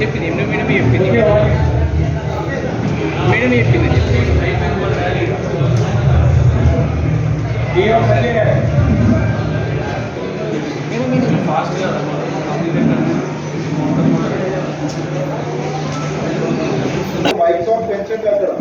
చెప్పింది ఎన్నో మేడం చెప్పింది మేడం చెప్పింది वाइफ ऑफ़ पेंशन का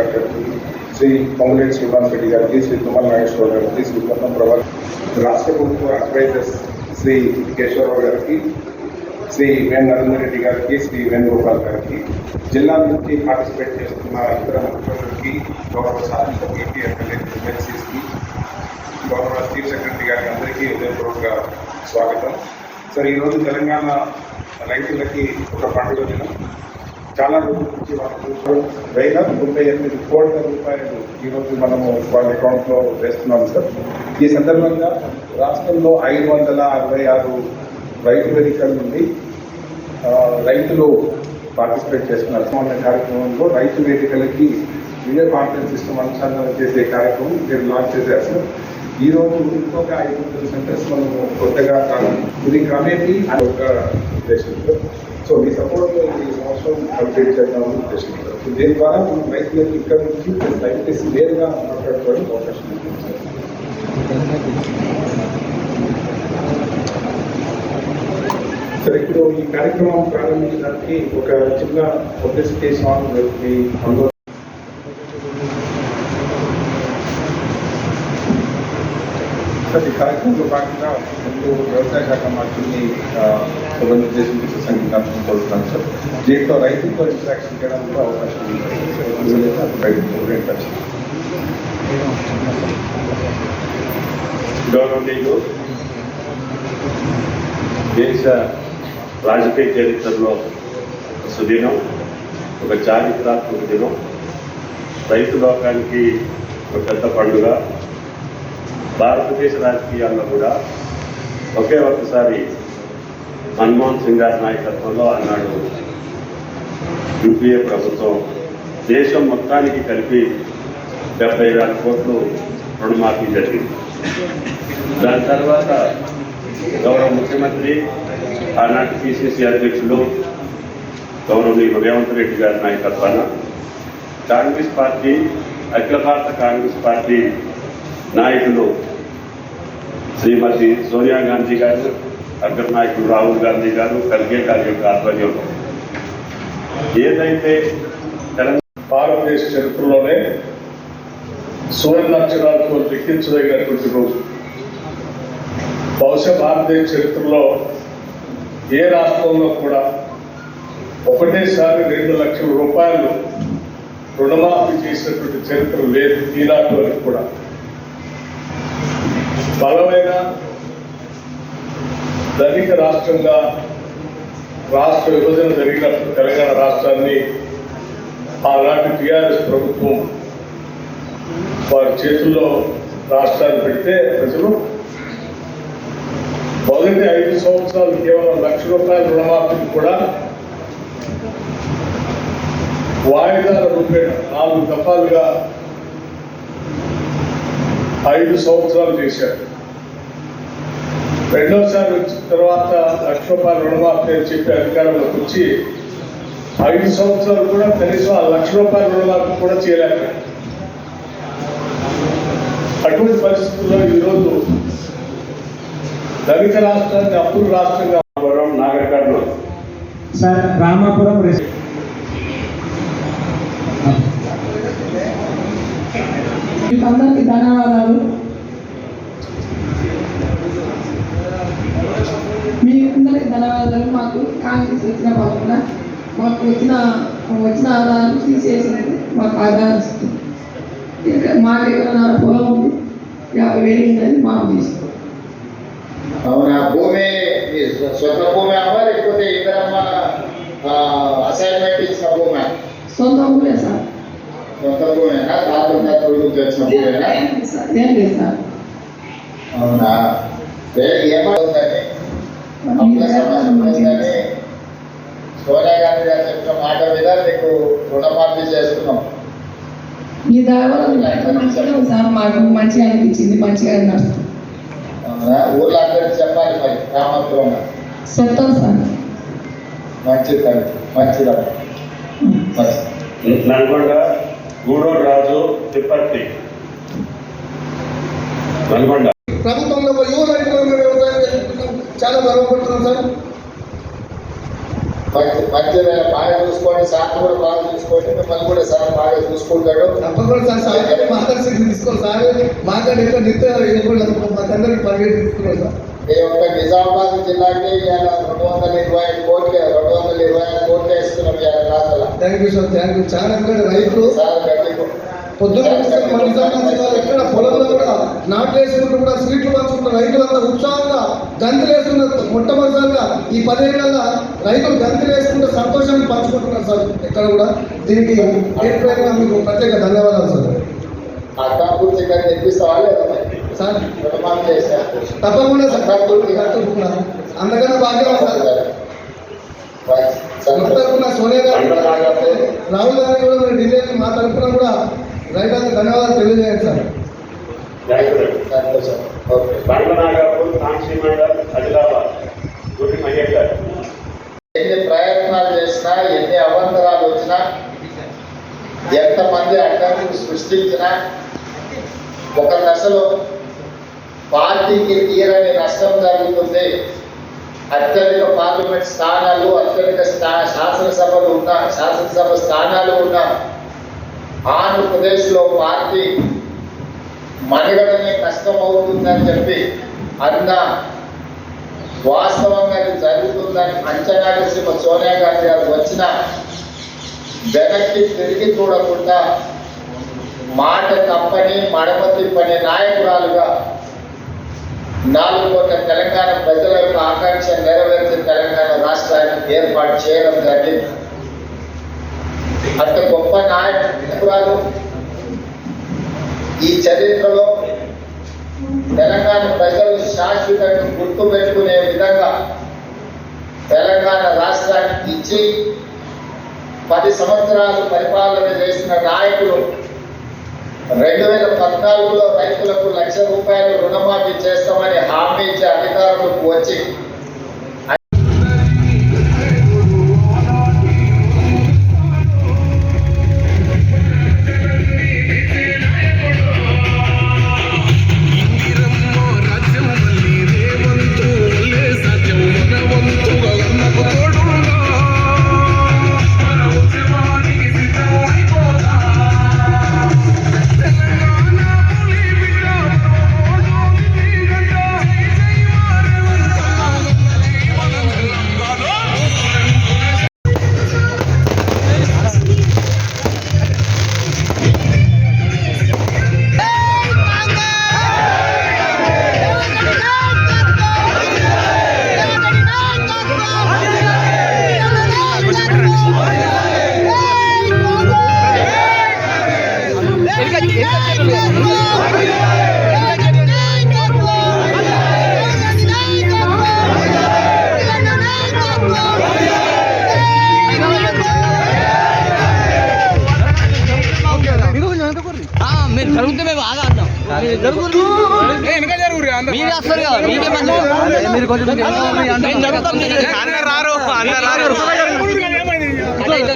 సీతారాబాబు గారికి శ్రీ పొంగులేటి శ్రీనివాస్ రెడ్డి గారికి శ్రీ తుమ్మల నాగేశ్వర గారికి శ్రీ పొన్నం ప్రభాకర్ రాష్ట్ర ప్రభుత్వ అడ్వైజర్స్ శ్రీ కేశవరావు గారికి శ్రీ వేణు నరేందర్ రెడ్డి గారికి శ్రీ వేణుగోపాల్ గారికి జిల్లా నుంచి పార్టిసిపేట్ చేస్తున్న ఇతర ముఖ్యమంత్రికి గౌరవ సాధిత ఏపీ ఎమ్మెల్యే ఎమ్మెల్సీస్కి గౌరవ చీఫ్ సెక్రటరీ గారికి అందరికీ హృదయపూర్వక స్వాగతం. సార్ ఈరోజు తెలంగాణ రైతులకి ఒక పండుగ దినం. చాలా రోజుల నుంచి వాళ్ళకు వేల ముప్పై ఎనిమిది కోట్ల రూపాయలు ఈరోజు మనము వాళ్ళ అకౌంట్లో వేస్తున్నాం సార్. ఈ సందర్భంగా రాష్ట్రంలో ఐదు వందల అరవై ఆరు రైతు వేదికల నుండి రైతులు పార్టిసిపేట్ చేస్తున్నారు. అనే కార్యక్రమంలో రైతు వేదికలకి వీడియో కాన్ఫరెన్స్ సిస్టమ్ అనుసంధానం చేసే కార్యక్రమం మీరు లాంచ్ చేశారు సార్. ఈ రోజు ఇంకొక ఐదు వందల సెంటర్స్ మనము కొత్తగా ఇది క్రమేపీ అని ఒక ఉద్దేశంతో సో మీ సపోర్ట్ ఈ సంవత్సరం కంప్లీట్ చేద్దామని ఉద్దేశంతో సో దీని ద్వారా మనం రైతులకు ఇక్కడ నుంచి రైతులు నేరుగా మాట్లాడుకోవడానికి అవకాశం ఉంటుంది సార్ సరే ఇప్పుడు ఈ కార్యక్రమం ప్రారంభించడానికి ఒక చిన్న పబ్లిసిటీ సాంగ్ మీ అందులో సార్ ఈ కార్యక్రమంలో భాగంగా ముందు వ్యవసాయ శాఖ మంత్రిని ఉద్దేశించి సంగీతాన్ని కోరుతున్నాను సార్ దీంట్లో రైతులతో ఇంటరాక్షన్ చేయడానికి కూడా అవకాశం ఉంది గౌరవనీయులు దేశ రాజకీయ చరిత్రలో సుదినం ఒక చారిత్రాత్మక దినం. రైతు లోకానికి ఒక పెద్ద పండుగ. భారతదేశ రాజకీయాల్లో కూడా ఒకే ఒక్కసారి మన్మోహన్ సింగ్ గారి నాయకత్వంలో అన్నాడు యూపీఏ ప్రభుత్వం దేశం మొత్తానికి కలిపి డెబ్బై వేల కోట్లు రుణమాఫీ జరిగింది. దాని తర్వాత గౌరవ ముఖ్యమంత్రి ఆనాటి పిసిసి అధ్యక్షులు గౌరవనీయులు రేవంత్ రెడ్డి గారి నాయకత్వాన కాంగ్రెస్ పార్టీ అఖిల భారత కాంగ్రెస్ పార్టీ నాయకులు శ్రీమతి సోనియా గాంధీ గారు అగ్ర నాయకులు రాహుల్ గాంధీ గారు ఖర్గే గారి యొక్క ఆధ్వర్యంలో. ఏదైతే తెలంగాణ భారతదేశ చరిత్రలోనే సువర్ణాక్షరాలతో లిఖించదగినటువంటి రోజు. బహుశా భారతదేశ చరిత్రలో ఏ రాష్ట్రంలో కూడా ఒకటేసారి రెండు లక్షల రూపాయలు రుణమాఫీ చేసినటువంటి చరిత్ర లేదు ఈనాటి వరకు కూడా. బలమైన ధనిక రాష్ట్రంగా రాష్ట్ర విభజన జరిగినప్పుడు తెలంగాణ రాష్ట్రాన్ని ఆనాటి టీఆర్ఎస్ ప్రభుత్వం వారి చేతుల్లో రాష్ట్రాన్ని పెడితే ప్రజలు మొదటి ఐదు సంవత్సరాలు కేవలం లక్ష రూపాయల రుణమాఫీకి కూడా వాయిదాల రూపేణ నాలుగు దఫాలుగా ఐదు సంవత్సరాలు చేశారు. రెండోసారి వచ్చిన తర్వాత లక్ష రూపాయల రుణమాఫీ అని చెప్పి అధికారంలోకి వచ్చి ఐదు సంవత్సరాలు కూడా కనీసం ఆ లక్ష రూపాయల రుణమాఫీ కూడా చేయలేకపోయారు అటువంటి పరిస్థితుల్లో ఈరోజు ధనిక రాష్ట్రాన్ని అప్పుల రాష్ట్రంగా పురం నాగర్ కర్నూలు సార్ రామాపురం అందరికీ ధన్యవాదాలు. మాకు కాంగ్రెస్ వచ్చిన పక్కన మాకు వచ్చిన వచ్చిన ఆదాయం తీసేసినది మాకు ఆదాయం ఇస్తుంది ఇక మాకు ఎక్కడైనా పొలం ఉంది యాభై వేలు ఉన్నది మాకు తీసుకో అవునా భూమి మీ సొంత భూమి అవ్వ లేకపోతే ఇతరమ్మ అసైన్మెంట్ ఇచ్చిన భూమి సొంత ఊరే సార్ సొంత భూమేనా తాత తొడుగు తెచ్చిన భూమేనా ఏం లేదు సార్ ఏం లేదు సార్ అవునా ఏ- ఏమవుతుందని అప్పుల సమస్య ఉందని సోనియా గాంధీ గారు చెప్పిన మాట మీద మీకు రుణమాఫీ చేస్తున్నాం. మీ దయవల్ల మంచిగా ఉంది సార్. మాకు మంచిగా అనిపించింది మంచిగా నడుస్తుంది. అవునా? ఊర్లో అందరికి చెప్పాలి మరి గ్రామంలో చెప్తాం సార్. మంచిది తల్లి మంచిదమ్మ మంచిది నల్గొండ గూడూరు రాజు తిప్పర్తి. నల్గొండ ప్రభుత్వంలో వ్యవసాయం చాలా గర్వపడుతున్నాం సార్. మంచిగా బాగా చూసుకోండి సార్ కూడా బాగా చూసుకోండి మిమ్మల్ని కూడా సార్ బాగా చూసుకుంటాడు. తప్పకుండా సార్ సార్ మార్గదర్శకం తీసుకోవాలి సార్ మాకంటే ఎట్లా నిత్య మాకందరికి పర్వేట్ తీసుకున్నాం సార్. ఈ యొక్క నిజామాబాద్ జిల్లాకి ఇవాళ రెండు వందల ఇరవై ఐదు కోట్లు రెండు వందల ఇరవై ఐదు కోట్లు వేస్తున్నాం ఇవాళ రాష్ట్రాల. Thank you sir thank you చాలా రైతులు సార్ పొద్దున్న మన నిజామాబాద్ జిల్లాలో ఎక్కడ? పొలంలో కూడా నాట్లు వేసుకుంటూ కూడా స్వీట్లు పంచుకుంటూ రైతులంతా ఉత్సాహంగా గంతులు వేస్తున్నారు మొట్టమొదటిసారిగా ఈ పదేళ్ళలో రైతులు గంతులు వేసుకుంటూ సంతోషాన్ని పంచుకుంటున్నారు సార్. ఎక్కడ కూడా? దీనికి నేర్పేరుగా మీకు ప్రత్యేక ధన్యవాదాలు సార్? సార్. తప్పకుండా సార్. తప్పకుండా. అందుకన్నా భాగ్యం సార్. మా తరఫున సోనియా గారు, రాహుల్ గాంధీ కూడా మీరు ఢిల్లీ మా తరఫున కూడా రైతులకు ధన్యవాదాలు తెలియజేయండి సార్. ఎన్ని ప్రయత్నాలు చేసినా ఎన్ని అవంతరాలు వచ్చినా ఎంతమంది అడ్డంకులు సృష్టించినా ఒక దశలో పార్టీకి తీరని నష్టం జరుగుతుంది. అత్యధిక పార్లమెంట్ స్థానాలు అత్యధిక స్థా- శాసనసభలు ఉన్న శాసనసభ స్థానాలు ఉన్న ఆంధ్రప్రదేశ్లో పార్టీ మనుగడనే కష్టమవుతుందని చెప్పి అన్న వాస్తవంగా అది జరుగుతుందని అంచనా వేసి మా సోనియా గాంధీ గారు వచ్చిన వెనక్కి తిరిగి చూడకుండా మాట తప్పని మడమ తిప్పని నాయకురాలుగా నాలుగు కోట్ల తెలంగాణ ప్రజల యొక్క ఆకాంక్ష నెరవేర్చి తెలంగాణ రాష్ట్రాన్ని ఏర్పాటు చేయడం జరిగింది అంత గొప్ప నాయకురాలు ఈ చరిత్రలో తెలంగాణ ప్రజలు శాశ్వతంగా గుర్తు పెట్టుకునే విధంగా తెలంగాణ రాష్ట్రానికి ఇచ్చి పది సంవత్సరాలు పరిపాలన చేసిన నాయకులు రెండు వేల పద్నాలుగులో రైతులకు లక్ష రూపాయలు రుణమాఫీ చేస్తామని హామీ ఇచ్చే అధికారులకు వచ్చి మీరు జరుగుతే మేము బాగా అంటాం మీరు వస్తారు కదా మీకే మంచిది రారు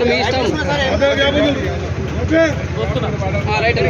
మీ ఇష్టం రైట్